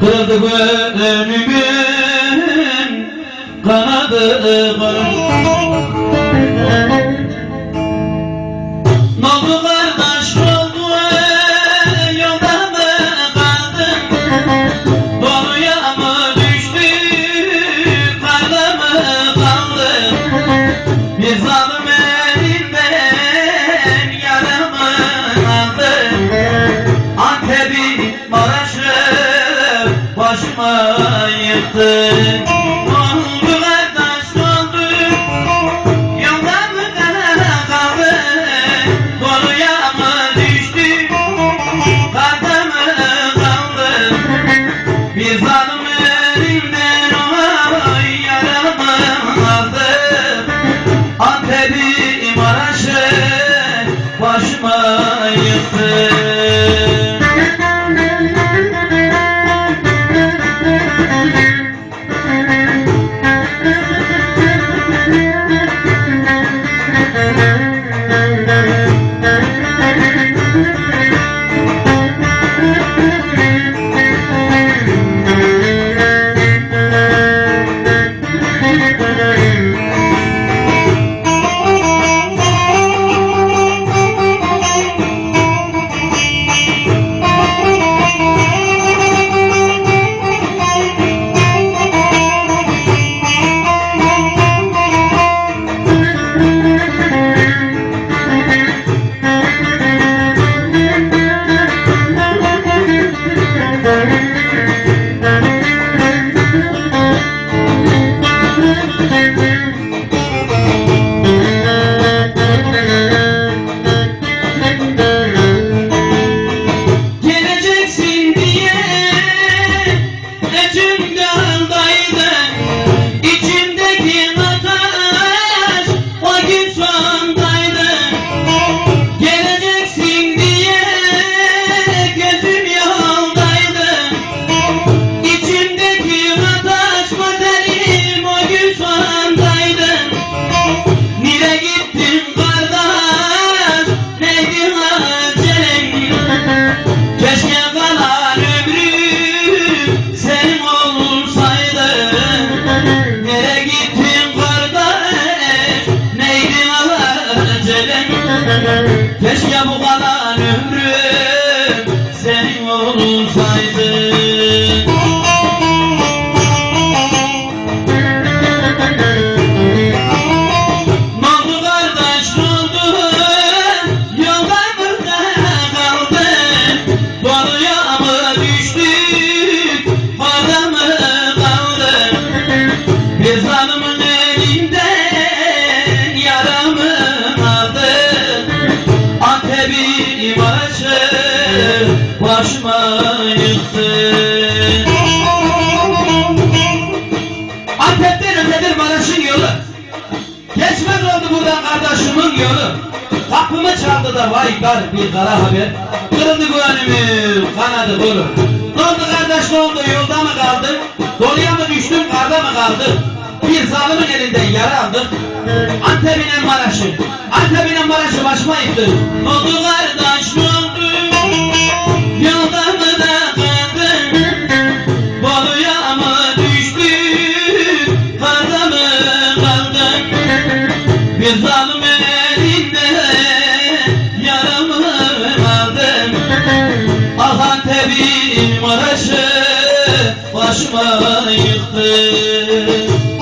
Kırıldı gönlümün kanadı başıma oldu kardeş ne oldu. Yolda mı kaldın Doluya mı düştü? Karda mı kaldın bir zalim elinden oy yaramı aldım Antep'i Maraş'ı başıma yıktım elinden Yaramı Antep'i başı Başıma yıktın Antep'ten ötedir Maraş'ın yolu. Geçmez oldu buradan kardeşimin yolu. Kapımı çaldı da vay gar bir kara haber. Kanadı dolu Ne kardeş ne oldu? Yolda mı kaldın? Doluya mı düştün karda mı kaldın Bir zalimin elinden yara aldım. Antep'in Maraş'ı Antep'in Maraş'ı başıma yıktı oldu kardeş oldu Yolda mı da mı düştün Karda mı kaldın bir zalim elinde yaramı aldım. Ah Maraş'ı başıma yıktı